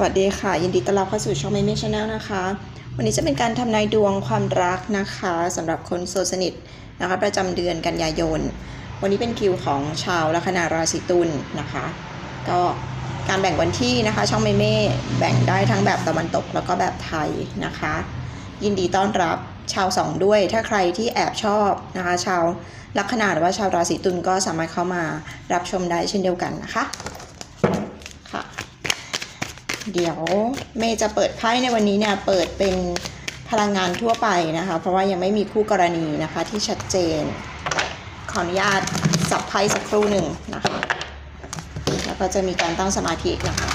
สวัสดีค่ะ ยินดีต้อนรับเข้าสู่ช่อง m ม m ช Channel นะคะ วันนี้จะเป็นการทำนายดวงความรักนะคะสำหรับคนโสดสนิทนะคะ ประจำเดือนกันยายน วันนี้เป็นคิวของชาวลัคนาราศีตุลนะคะ ก็การแบ่งวันที่นะคะ ช่องเมเม่แบ่งได้ทั้งแบบตะวันตกแล้วก็แบบไทยนะคะ ยินดีต้อนรับชาวสองด้วย ถ้าใครที่แอบชอบนะคะ ชาวลัคนาหรือว่าชาวราศีตุลก็สามารถเข้ามารับชมได้เช่นเดียวกันนะคะ เดี๋ยวเมย์จะเปิดไพ่ในวันนี้เนี่ยเปิดเป็นพลังงานทั่วไปนะคะ เพราะว่ายังไม่มีคู่กรณีนะคะที่ชัดเจน ขออนุญาตสับไพ่สักครู่หนึ่งนะคะ แล้วก็จะมีการตั้งสมาธินะคะ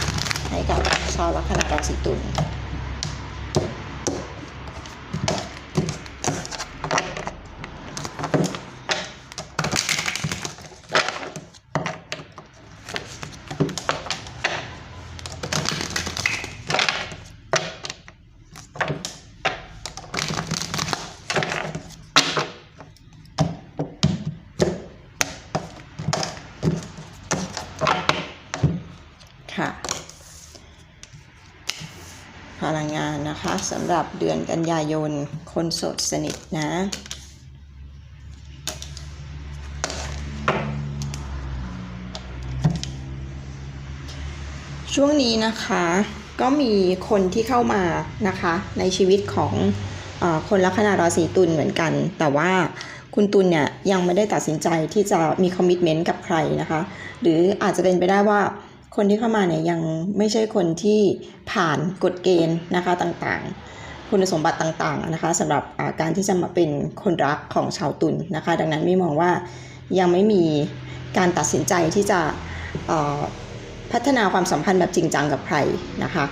ให้กับชาวลัคนาราศีตุล ค่ะ พลังงานนะคะสำหรับเดือนกันยายน คนโสดสนิทนะ ช่วงนี้นะคะก็มีคนที่เข้ามานะคะในชีวิตของออคนลัคนาราศีตุลเหมือนกัน แต่ว่าคุณตุลเนี่ยยังไม่ได้ตัดสินใจที่จะมีคอมมิชเมนต์กับใครนะคะ หรืออาจจะเป็นไปได้ว่า คนที่เข้ามาเนี่ยยังไม่ใช่คนที่ผ่านกฎเกณฑ์นะคะต่างๆ คุณสมบัติต่างๆนะคะสำหรับาการที่จะมาเป็นคนรักของชาวตุลนะคะ ดังนั้นไม่มองว่ายังไม่มีการตัดสินใจที่จะพัฒนาความสัมพันธ์แบบจริงจังกับใครนะคะ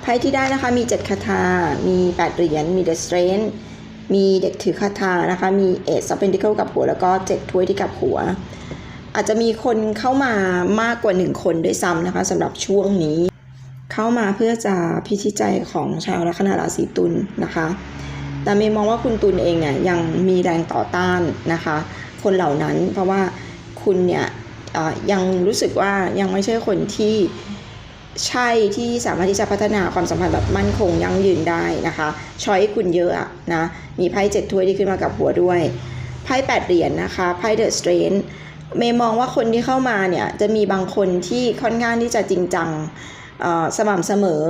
ไพ่ที่ได้นะคะมี 7 คาถา มี 8 เหรียญ มี The Strength มีเด็กถือคาถานะคะ มีเอ of Pentacle กับหัว แล้วก็เจ็ดถ้วยที่กับหัว อาจจะมีคนเข้ามามากกว่า 1 คนด้วยซ้ำนะคะสำหรับช่วงนี้ เข้ามาเพื่อจะพิชิตใจของชาวลัคนาราศีตุลนะคะ แต่เมย์มองว่าคุณตุลเองเนี่ยยังมีแรงต่อต้านนะคะ คนเหล่านั้นเพราะว่าคุณเนี่ยยังรู้สึกว่ายังไม่ใช่คนที่ใช่ที่สามารถที่จะพัฒนาความสัมพันธ์แบบมั่นคงยั่งยืนได้นะคะช้อยคุณเยอะนะมีไพ่เจ็ดถ้วยที่ขึ้นมากับหัวด้วยไพ่แปดเหรียญนะคะไพ่เดอะสเตรนท์ เมย์มองว่าคนที่เข้ามาเนี่ยจะมีบางคนที่ค่อนข้างที่จะจริงจังเสม่ำเสมอ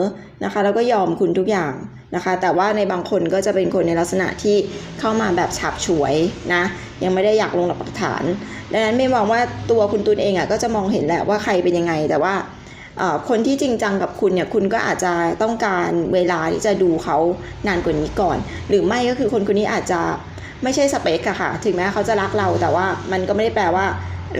นะคะแล้วก็ยอมคุณทุกอย่างนะคะ แต่ว่าในบางคนก็จะเป็นคนในลักษณะที่เข้ามาแบบฉับฉวยนะยังไม่ได้อยากลงหลักปักฐาน ดังนั้นไม่มองว่าตัวคุณตุลเองอะก็จะมองเห็นแหละว่าใครเป็นยังไง แต่ว่าคนที่จริงจังกับคุณเนี่ยคุณก็อาจจะต้องการเวลาที่จะดูเขานานกว่านี้ก่อน หรือไม่ก็คือคนคนนี้อาจจะ ไม่ใช่สเปกอะค่ะ ถึงแม้เขาจะรักเราแต่ว่ามันก็ไม่ได้แปลว่า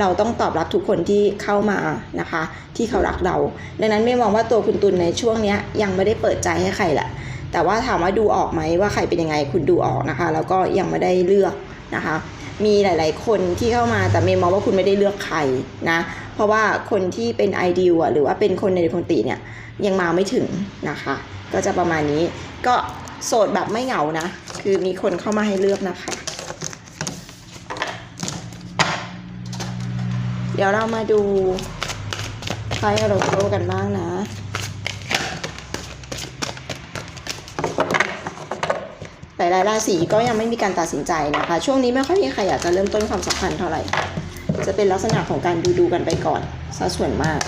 เราต้องตอบรับทุกคนที่เข้ามานะคะ ที่เขารักเรา ดังนั้นไม่มองว่าตัวคุณตุลในช่วงนี้ยังไม่ได้เปิดใจให้ใครแหละ แต่ว่าถามว่าดูออกไหมว่าใครเป็นยังไงคุณดูออกนะคะ แล้วก็ยังไม่ได้เลือกนะคะ มีหลาย ๆ คนที่เข้ามาแต่เมย์มองว่าคุณไม่ได้เลือกใครนะ เพราะว่าคนที่เป็นไอเดียหรือว่าเป็นคนในปกติเนี่ยยังมาไม่ถึงนะคะ ก็จะประมาณนี้ก็โสดแบบไม่เหงานะ คือมีคนเข้ามาให้เลือกนะคะ เดี๋ยวเรามาดูไพ่อโรโกกันบ้างนะหลายราศีก็ยังไม่มีการตัดสินใจนะคะ ช่วงนี้ไม่ค่อยมีใครอยากจะเริ่มต้นความสัมพันธ์เท่าไหร่ จะเป็นลักษณะของการดูดูกันไปก่อนซะส่วนมาก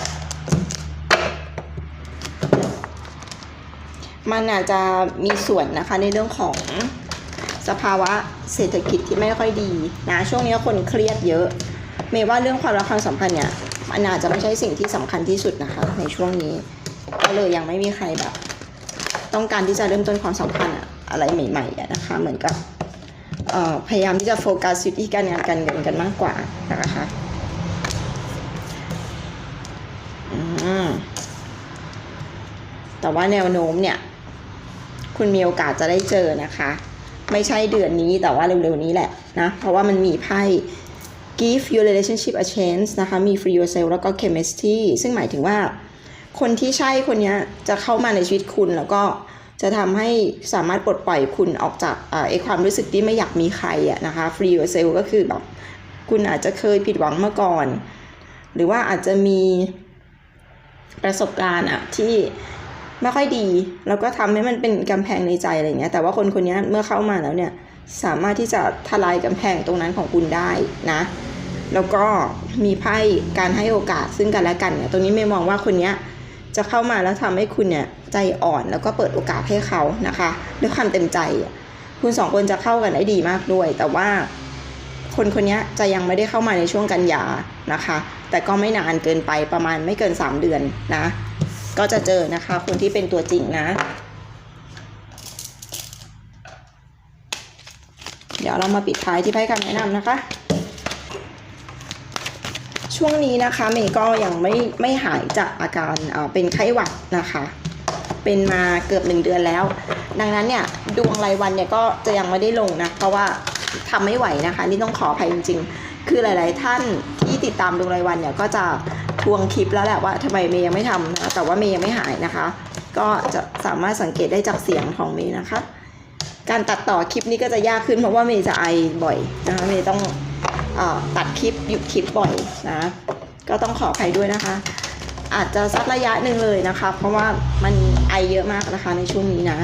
มันอาจจะมีส่วนนะคะในเรื่องของ สภาวะเศรษฐกิจที่ไม่ค่อยดีนะช่วงนี้คนเครียดเยอะ เมย์ว่าเรื่องความรักความสัมพันธ์เนี่ยมันอาจจะไม่ใช่สิ่งที่สำคัญที่สุดนะคะ ในช่วงนี้ ก็เลยยังไม่มีใครแบบ ต้องการที่จะเริ่มต้นความสัมพันธ์อะไรใหม่ๆนะคะ เหมือนกับพยายามที่จะโฟกัสอยู่ที่การงานการเงินกันมากกว่านะคะแต่ว่าแนวโน้มเนี่ย คุณมีโอกาสจะได้เจอนะคะ ไม่ใช่เดือนนี้แต่ว่าเร็วๆนี้แหละนะ เพราะว่ามันมีไพ่ give your relationship a chance นะคะ มี free yourself แล้วก็ chemistry ซึ่งหมายถึงว่า คนที่ใช่คนนี้จะเข้ามาในชีวิตคุณแล้วก็จะทำให้สามารถปลดปล่อยคุณออกจากเอ่อไอความรู้สึกที่ไม่อยากมีใครอะนะคะ free yourself ก็คือแบบคุณอาจจะเคยผิดหวังมาก่อน หรือว่าอาจจะมีประสบการณ์อะที่ ไม่ค่อยดี แล้วก็ทำให้มันเป็นกำแพงในใจอะไรเงี้ยแต่ว่าคนคนนี้เมื่อเข้ามาแล้วเนี่ยสามารถที่จะทลายกำแพงตรงนั้นของคุณได้นะ แล้วก็มีไพ่การให้โอกาสซึ่งกันและกันเนี่ยตรงนี้ไม่มองว่าคนนี้จะเข้ามาแล้วทำให้คุณเนี่ยใจอ่อนแล้วก็เปิดโอกาสให้เขานะคะด้วยความเต็มใจ คุณสองคนจะเข้ากันได้ดีมากด้วย แต่ว่าคนคนนี้จะยังไม่ได้เข้ามาในช่วงกันยานะคะ แต่ก็ไม่นานเกินไปประมาณไม่เกิน 3 เดือนนะ ก็จะเจอนะคะคนที่เป็นตัวจริงนะ เดี๋ยวเรามาปิดท้ายที่ไพ่คำแนะนำนะคะ ช่วงนี้นะคะเมย์ก็ยังไม่ไม่หายจากอาการเอ่อเป็นไข้หวัดนะคะ เป็นมาเกือบหนึ่งเดือนแล้ว ดังนั้นเนี่ยดวงรายวันเนี่ยก็จะยังไม่ได้ลงนะ เพราะว่าทำไม่ไหวนะคะ นี่ต้องขออภัยจริง ๆ คือหลาย ๆ ท่านที่ติดตามดวงรายวันเนี่ยก็จะ ทวงคลิปแล้วแหละว่าทำไมเมย์ยังไม่ทำนะแต่ว่าเมย์ยังไม่หายนะคะ ก็จะสามารถสังเกตได้จากเสียงของเมย์นะคะ การตัดต่อคลิปนี้ก็จะยากขึ้นเพราะว่าเมย์จะไอบ่อยนะคะเมย์ต้องอตัดคลิปหยุดคลิปบ่อยนะก็ต้องขออภัยด้วยนะคะ อาจจะสักระยะหนึ่งเลยนะคะ เพราะว่ามันไอเยอะมากนะคะในช่วงนี้นะ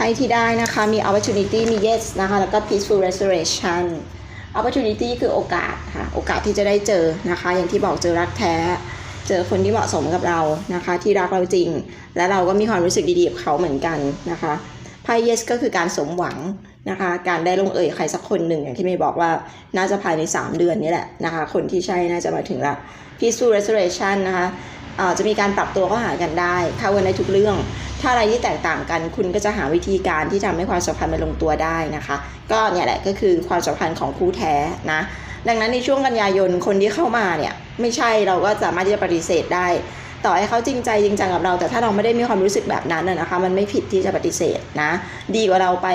ไพ่ที่ได้นะคะมี opportunity มี yes นะคะแล้วก็ peaceful restoration opportunity คือโอกาสค่ะโอกาสที่จะได้เจอนะคะ อย่างที่บอกเจอรักแท้ เจอคนที่เหมาะสมกับเรานะคะ ที่รักเราจริง และเราก็มีความรู้สึกดีๆกับเขาเหมือนกันนะคะไพ่ yes ก็คือการสมหวังนะคะ การได้ลงเอ่ยใครสักคนหนึ่งอย่างที่เมย์บอกว่าน่าจะภายใน 3 เดือนนี้แหละนะคะ คนที่ใช่น่าจะมาถึงละ peaceful restoration นะคะเอ่อจะมีการปรับตัวเข้าหากันได้เข้ากันในทุกเรื่อง ถ้าอะไรที่แตกต่างกัน คุณก็จะหาวิธีการที่ทำให้ความสัมพันธ์มันลงตัวได้นะคะ ก็เนี่ยแหละก็คือความสัมพันธ์ของคู่แท้นะ ดังนั้นในช่วงกันยายนคนที่เข้ามาเนี่ยไม่ใช่เราก็สามารถที่จะปฏิเสธได้ ต่อให้เขาจริงใจจริงจังกับเรา แต่ถ้าเราไม่ได้มีความรู้สึกแบบนั้นนะคะ มันไม่ผิดที่จะปฏิเสธนะ ดีกว่าเราไป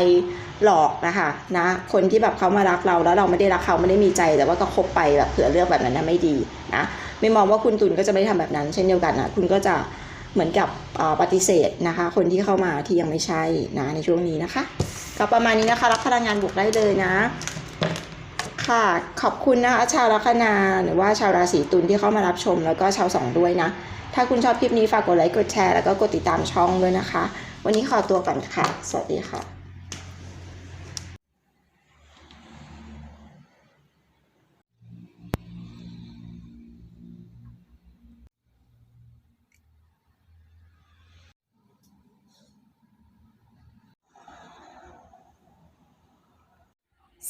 หลอกนะคะนะคนที่แบบเขามารักเราแล้วเราไม่ได้รักเขาไม่ได้มีใจ แต่ว่าก็คบไปแบบเผื่อเลือกแบบนั้นนะไม่ดีนะไม่มองว่าคุณตุลก็จะไม่ได้ทำแบบนั้น เช่นเดียวกันนะคุณก็จะ เหมือนกับปฏิเสธนะคะ คนที่เข้ามาที่ยังไม่ใช่นะในช่วงนี้นะคะ ก็ประมาณนี้นะคะ รับพลังงานบวกได้เลยนะ ค่ะขอบคุณนะคะชาวลัคนาหรือว่าชาวราศีตุลที่เข้ามารับชมแล้วก็ชาวสองด้วยนะ ถ้าคุณชอบคลิปนี้ฝากกดไลค์กดแชร์แล้วก็กดติดตามช่องด้วยนะคะ วันนี้ขอตัวก่อนค่ะ สวัสดีค่ะ